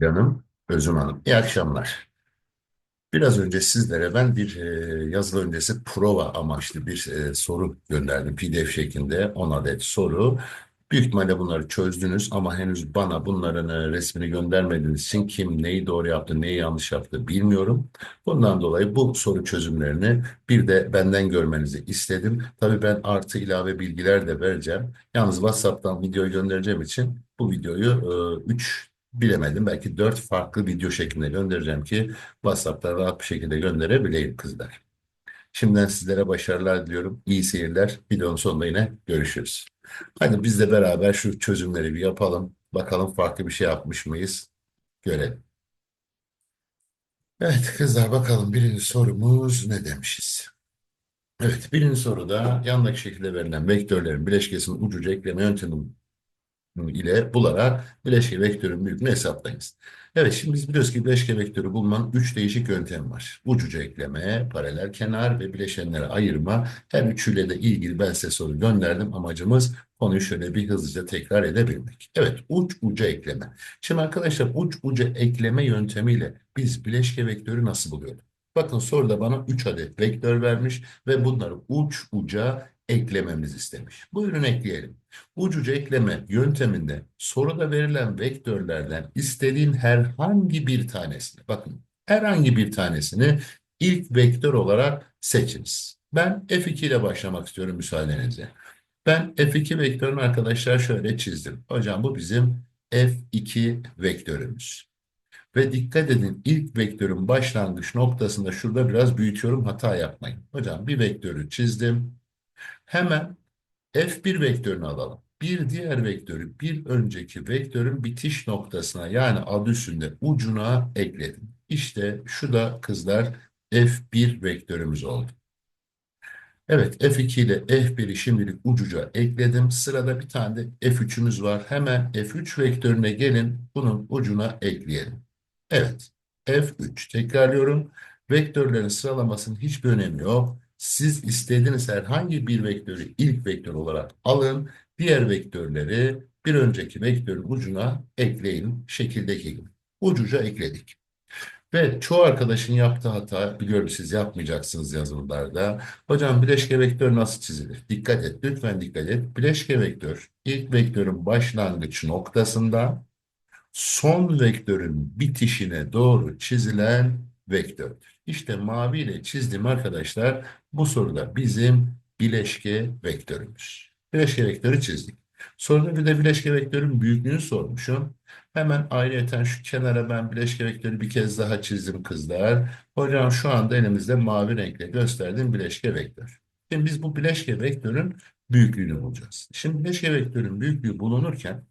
Canım, Özüm Hanım. İyi akşamlar. Biraz önce sizlere ben bir e, yazılı öncesi prova amaçlı bir e, soru gönderdim. PDF şeklinde 10 adet soru. Büyük ihtimalle bunları çözdünüz ama henüz bana bunların e, resmini göndermediğiniz için kim neyi doğru yaptı, neyi yanlış yaptı bilmiyorum. Bundan dolayı bu soru çözümlerini bir de benden görmenizi istedim. Tabii ben artı ilave bilgiler de vereceğim. Yalnız WhatsApp'tan video göndereceğim için bu videoyu 3 bilemedim. Belki 4 farklı video şeklinde göndereceğim ki WhatsApp'tan rahat bir şekilde gönderebileyim kızlar. Şimdiden sizlere başarılar diliyorum. İyi seyirler. Videonun sonunda yine görüşürüz. Hadi biz de beraber şu çözümleri bir yapalım. Bakalım farklı bir şey yapmış mıyız? Görelim. Evet kızlar bakalım birinci sorumuz ne demişiz? Evet birinci soruda yandaki şekilde verilen vektörlerin bileşkesinin ucuca ekleme yöntemi ile bularak bileşke vektörün büyüklüğünü hesaplayınız. Evet şimdi biz biliyoruz ki bileşke vektörü bulmanın üç değişik yöntemi var. Ucuca ekleme, paralel kenar ve bileşenlere ayırma. Her üçüyle de ilgili ben size soru gönderdim. Amacımız konuyu şöyle bir hızlıca tekrar edebilmek. Evet uç uca ekleme. Şimdi arkadaşlar uç uca ekleme yöntemiyle biz bileşke vektörü nasıl buluyoruz? Bakın soruda bana 3 adet vektör vermiş ve bunları uç uca eklememiz istemiş. Buyurun ekleyelim. Ucuca ekleme yönteminde soruda verilen vektörlerden istediğin herhangi bir tanesini, bakın herhangi bir tanesini ilk vektör olarak seçiniz. Ben F2 ile başlamak istiyorum müsaadenizle. Ben F2 vektörünü arkadaşlar şöyle çizdim. Hocam bu bizim F2 vektörümüz. Ve dikkat edin ilk vektörün başlangıç noktasında şurada biraz büyütüyorum hata yapmayın. Hocam bir vektörü çizdim. Hemen F1 vektörünü alalım. Bir diğer vektörü bir önceki vektörün bitiş noktasına yani adı üstünde ucuna ekledim. İşte şu da kızlar F1 vektörümüz oldu. Evet F2 ile F1'i şimdilik ucuca ekledim. Sırada bir tane de F3'ümüz var. Hemen F3 vektörüne gelin bunun ucuna ekleyelim. Evet F3 tekrarlıyorum. Vektörlerin sıralamasının hiçbir önemi yok. Siz istediğiniz herhangi bir vektörü ilk vektör olarak alın. Diğer vektörleri bir önceki vektörün ucuna ekleyin şekildeki gibi. Ucuca ekledik. Ve çoğu arkadaşın yaptığı hata biliyorum siz yapmayacaksınız yazılılarda. Hocam bileşke vektör nasıl çizilir? Dikkat et lütfen dikkat et. Bileşke vektör ilk vektörün başlangıç noktasında son vektörün bitişine doğru çizilen vektördür. İşte mavi ile çizdim arkadaşlar. Bu soruda bizim bileşke vektörümüz. Bileşke vektörü çizdik. Soruda bir de bileşke vektörün büyüklüğünü sormuşum. Hemen ayrıyeten şu kenara ben bileşke vektörü bir kez daha çizdim kızlar. Hocam şu anda elimizde mavi renkle gösterdiğim bileşke vektör. Şimdi biz bu bileşke vektörün büyüklüğünü bulacağız. Şimdi bileşke vektörün büyüklüğü bulunurken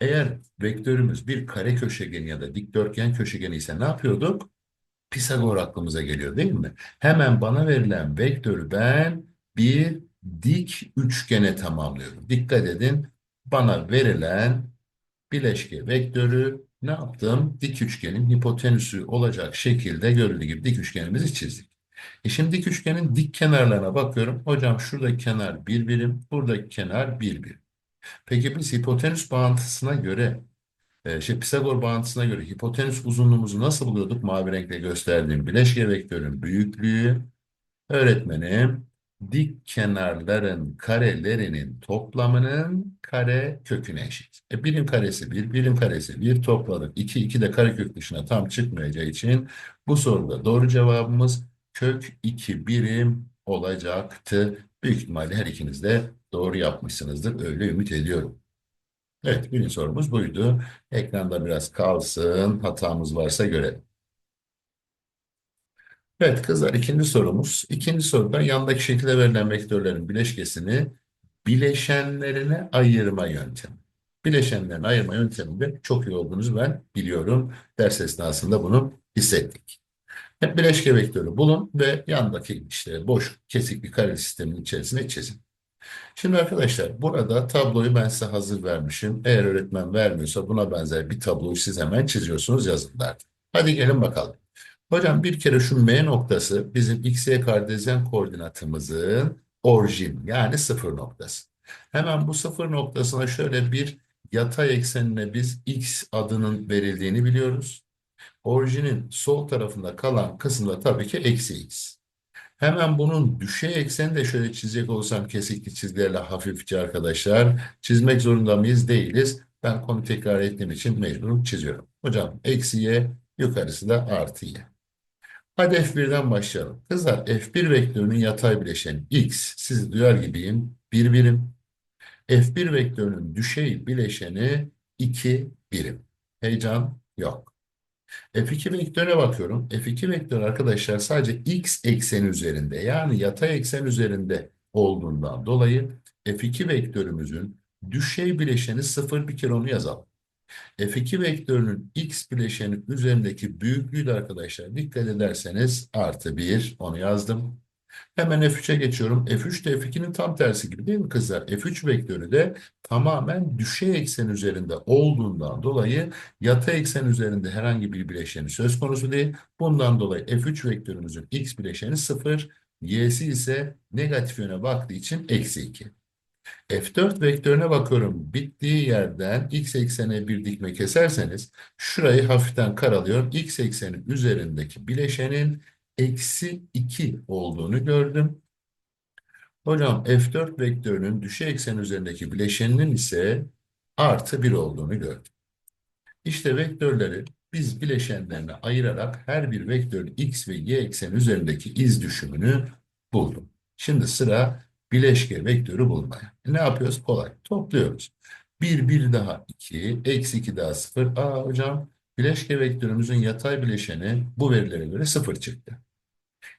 eğer vektörümüz bir kare köşegen ya da dikdörtgen köşegeni ise ne yapıyorduk? Pisagor aklımıza geliyor değil mi? Hemen bana verilen vektörü ben bir dik üçgene tamamlıyorum. Dikkat edin bana verilen bileşke vektörü ne yaptım? Dik üçgenin hipotenüsü olacak şekilde görüldüğü gibi dik üçgenimizi çizdik. E şimdi dik üçgenin dik kenarlarına bakıyorum. Hocam şuradaki kenar bir birim, buradaki kenar bir birim. Peki biz hipotenüs bağıntısına göre, e, şey Pisagor bağıntısına göre hipotenüs uzunluğumuzu nasıl buluyorduk? Mavi renkle gösterdiğim bileşke vektörün büyüklüğü öğretmenim dik kenarların karelerinin toplamının kare köküne eşit. E, birim karesi bir, birim karesi bir topladık. 2, 2 de karekök dışına tam çıkmayacağı için bu soruda doğru cevabımız kök 2 birim olacaktı. Büyük ihtimalle her ikiniz de doğru yapmışsınızdır. Öyle ümit ediyorum. Evet, birinci sorumuz buydu. Ekranda biraz kalsın. Hatamız varsa görelim. Evet kızlar ikinci sorumuz. İkinci soruda yandaki şekilde verilen vektörlerin bileşkesini bileşenlerine ayırma yöntemi. Bileşenlerini ayırma yönteminde çok iyi olduğunuzu ben biliyorum. Ders esnasında bunu hissettik. Hep bileşke vektörü bulun ve yandaki işte boş kesik bir kare sistemin içerisine çizin. Şimdi arkadaşlar burada tabloyu ben size hazır vermişim. Eğer öğretmen vermiyorsa buna benzer bir tabloyu siz hemen çiziyorsunuz yazılarda. Hadi gelin bakalım. Hocam bir kere şu M noktası bizim x, y kardezyen koordinatımızın orijin yani sıfır noktası. Hemen bu sıfır noktasına şöyle bir yatay eksenine biz x adının verildiğini biliyoruz. Orijinin sol tarafında kalan kısımda tabii ki eksi x. Hemen bunun düşey ekseni de şöyle çizecek olsam kesikli çizgilerle hafifçe arkadaşlar. Çizmek zorunda mıyız? Değiliz. Ben konu tekrar ettiğim için mecburum çiziyorum. Hocam eksi y yukarısı da artı y. Hadi F1'den başlayalım. Kızlar F1 vektörünün yatay bileşeni x. Sizi duyar gibiyim. 1 birim. F1 vektörünün düşey bileşeni 2 birim. Heyecan yok. F2 vektörüne bakıyorum. F2 vektör arkadaşlar sadece x ekseni üzerinde yani yatay eksen üzerinde olduğundan dolayı F2 vektörümüzün düşey bileşeni 0 bir kere onu yazalım. F2 vektörünün x bileşeni üzerindeki büyüklüğü de arkadaşlar dikkat ederseniz artı 1 onu yazdım. Hemen F3'e geçiyorum. F3 de F2'nin tam tersi gibi değil mi kızlar? F3 vektörü de tamamen düşey eksen üzerinde olduğundan dolayı yatay eksen üzerinde herhangi bir bileşeni söz konusu değil. Bundan dolayı F3 vektörümüzün x bileşeni 0, y'si ise negatif yöne baktığı için eksi 2. F4 vektörüne bakıyorum. Bittiği yerden x eksene bir dikme keserseniz şurayı hafiften karalıyorum. X eksenin üzerindeki bileşenin eksi 2 olduğunu gördüm. Hocam F4 vektörünün düşey eksen üzerindeki bileşeninin ise artı 1 olduğunu gördüm. İşte vektörleri biz bileşenlerine ayırarak her bir vektörün x ve y eksen üzerindeki iz düşümünü buldum. Şimdi sıra bileşke vektörü bulmaya. E ne yapıyoruz? Kolay. Topluyoruz. 1, 1 daha 2, eksi 2 daha 0. Aa hocam bileşke vektörümüzün yatay bileşeni bu verilere göre 0 çıktı.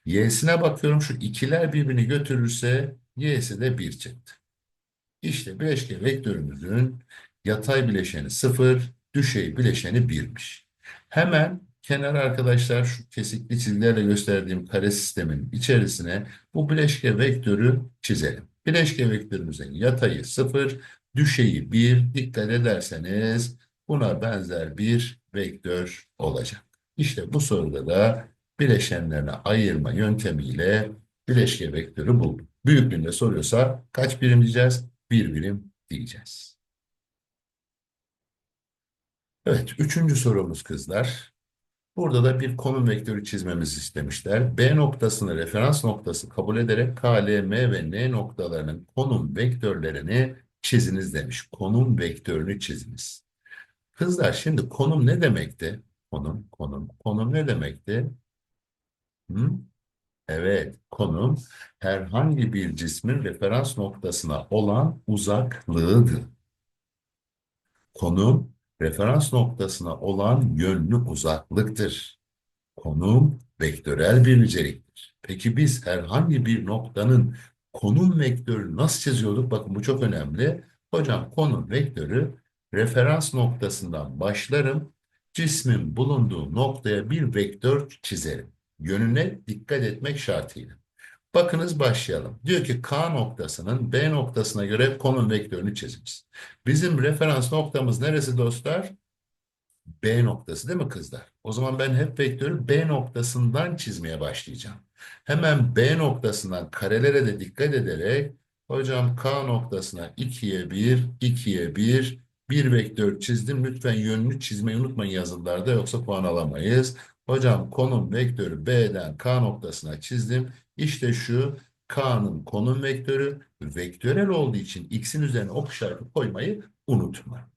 Y'sine bakıyorum şu ikiler birbirini götürürse y'si de 1 çıktı. İşte bileşke vektörümüzün yatay bileşeni 0, düşey bileşeni 1'miş. Hemen kenar arkadaşlar şu kesikli çizgilerle gösterdiğim kare sistemin içerisine bu bileşke vektörü çizelim. Bileşke vektörümüzün yatayı 0, düşeyi 1 dikkat ederseniz buna benzer bir vektör olacak. İşte bu soruda da bileşenlerine ayırma yöntemiyle bileşke vektörü bulduk. Büyüklüğünde soruyorsa kaç birim diyeceğiz? Bir birim diyeceğiz. Evet, üçüncü sorumuz kızlar. Burada da bir konum vektörü çizmemizi istemişler. B noktasını referans noktası kabul ederek K, L, M ve N noktalarının konum vektörlerini çiziniz demiş. Konum vektörünü çiziniz. Kızlar şimdi konum ne demekti? Konum, konum. Konum ne demekti? Hı? Evet, konum herhangi bir cismin referans noktasına olan uzaklığıdır. Konum referans noktasına olan yönlü uzaklıktır. Konum vektörel bir niceliktir. Peki biz herhangi bir noktanın konum vektörü nasıl çiziyorduk? Bakın bu çok önemli. Hocam konum vektörü referans noktasından başlarım. Cismin bulunduğu noktaya bir vektör çizerim. Yönüne dikkat etmek şartıyla. Bakınız başlayalım. Diyor ki K noktasının B noktasına göre konum vektörünü çiziniz. Bizim referans noktamız neresi dostlar? B noktası değil mi kızlar? O zaman ben hep vektörü B noktasından çizmeye başlayacağım. Hemen B noktasından karelere de dikkat ederek hocam K noktasına 2'ye 1, 2'ye 1, bir vektör çizdim. Lütfen yönünü çizmeyi unutmayın yazılarda yoksa puan alamayız. Hocam konum vektörü B'den K noktasına çizdim. İşte şu K'nın konum vektörü vektörel olduğu için X'in üzerine ok işareti koymayı unutma.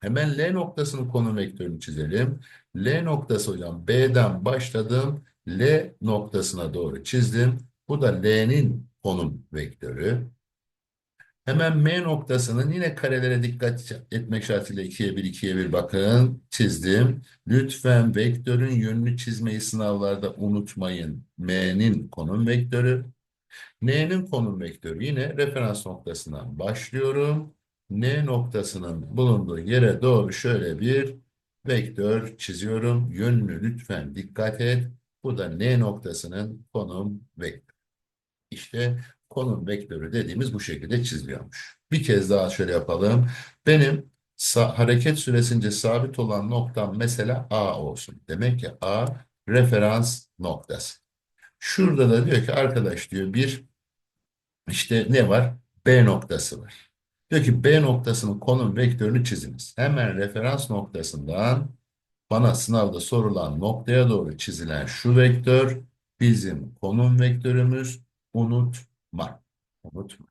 Hemen L noktasının konum vektörünü çizelim. L noktası hocam B'den başladım. L noktasına doğru çizdim. Bu da L'nin konum vektörü. Hemen M noktasının yine karelere dikkat etmek şartıyla 2'ye 1, 2'ye 1 bakın çizdim. Lütfen vektörün yönünü çizmeyi sınavlarda unutmayın. M'nin konum vektörü. N'nin konum vektörü yine referans noktasından başlıyorum. N noktasının bulunduğu yere doğru şöyle bir vektör çiziyorum. Yönünü lütfen dikkat et. Bu da N noktasının konum vektörü. İşte konum vektörü dediğimiz bu şekilde çiziliyormuş. Bir kez daha şöyle yapalım. Benim hareket süresince sabit olan noktam mesela A olsun. Demek ki A referans noktası. Şurada da diyor ki arkadaş diyor bir işte ne var? B noktası var. Diyor ki B noktasının konum vektörünü çiziniz. Hemen referans noktasından bana sınavda sorulan noktaya doğru çizilen şu vektör bizim konum vektörümüz. Unutma. Unutma.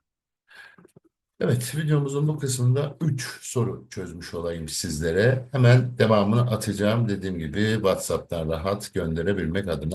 Evet, videomuzun bu kısmında 3 soru çözmüş olayım sizlere. Hemen devamını atacağım. Dediğim gibi WhatsApp'tan rahat gönderebilmek adına.